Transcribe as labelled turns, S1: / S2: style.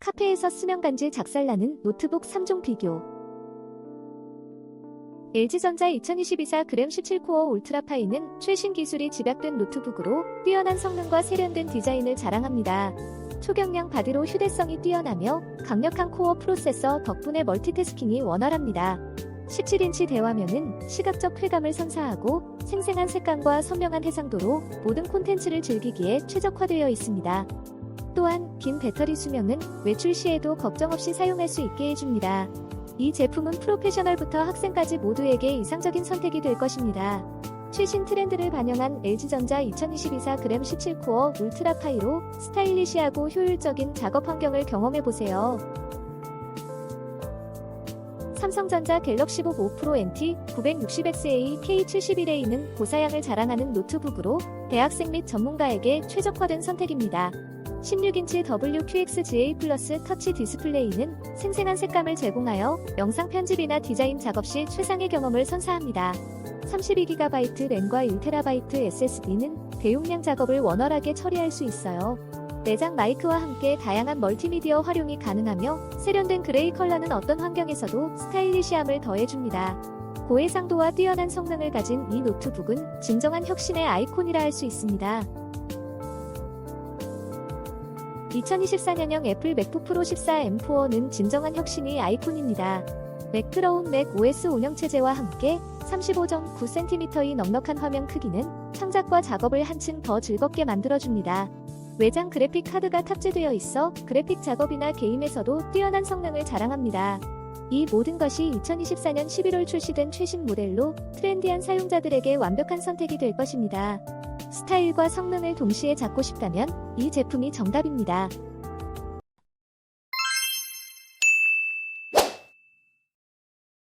S1: 카페에서 수면 간질 작살나는 노트북 3종 비교. LG전자 2022사 그램 17코어 울트라파이는 최신 기술이 집약된 노트북으로 뛰어난 성능과 세련된 디자인을 자랑합니다. 초경량 바디로 휴대성이 뛰어나며 강력한 코어 프로세서 덕분에 멀티태스킹이 원활합니다. 17인치 대화면은 시각적 쾌감을 선사하고 생생한 색감과 선명한 해상도로 모든 콘텐츠를 즐기기에 최적화되어 있습니다. 또한 긴 배터리 수명은 외출 시에도 걱정 없이 사용할 수 있게 해줍니다. 이 제품은 프로페셔널부터 학생까지 모두에게 이상적인 선택이 될 것입니다. 최신 트렌드를 반영한 LG전자 2022사 그램 17코어 울트라 파이로 스타일리시하고 효율적인 작업 환경을 경험해 보세요. 삼성전자 갤럭시 북 5 프로 NT 960XA K71A는 고사양을 자랑하는 노트북으로 대학생 및 전문가에게 최적화된 선택입니다. 16인치 WQXGA 플러스 터치 디스플레이는 생생한 색감을 제공하여 영상 편집이나 디자인 작업 시 최상의 경험을 선사합니다. 32GB 램과 1TB SSD는 대용량 작업을 원활하게 처리할 수 있어요. 내장 마이크와 함께 다양한 멀티미디어 활용이 가능하며 세련된 그레이 컬러는 어떤 환경에서도 스타일리시함을 더해줍니다. 고해상도와 뛰어난 성능을 가진 이 노트북은 진정한 혁신의 아이콘이라 할 수 있습니다. 2024년형 애플 맥북 프로 14 M4는 진정한 혁신이 아이콘입니다. 매크로운 맥 OS 운영체제와 함께 35.9cm의 넉넉한 화면 크기는 창작과 작업을 한층 더 즐겁게 만들어줍니다. 외장 그래픽 카드가 탑재되어 있어 그래픽 작업이나 게임에서도 뛰어난 성능을 자랑합니다. 이 모든 것이 2024년 11월 출시된 최신 모델로 트렌디한 사용자들에게 완벽한 선택이 될 것입니다. 스타일과 성능을 동시에 잡고 싶다면 이 제품이 정답입니다.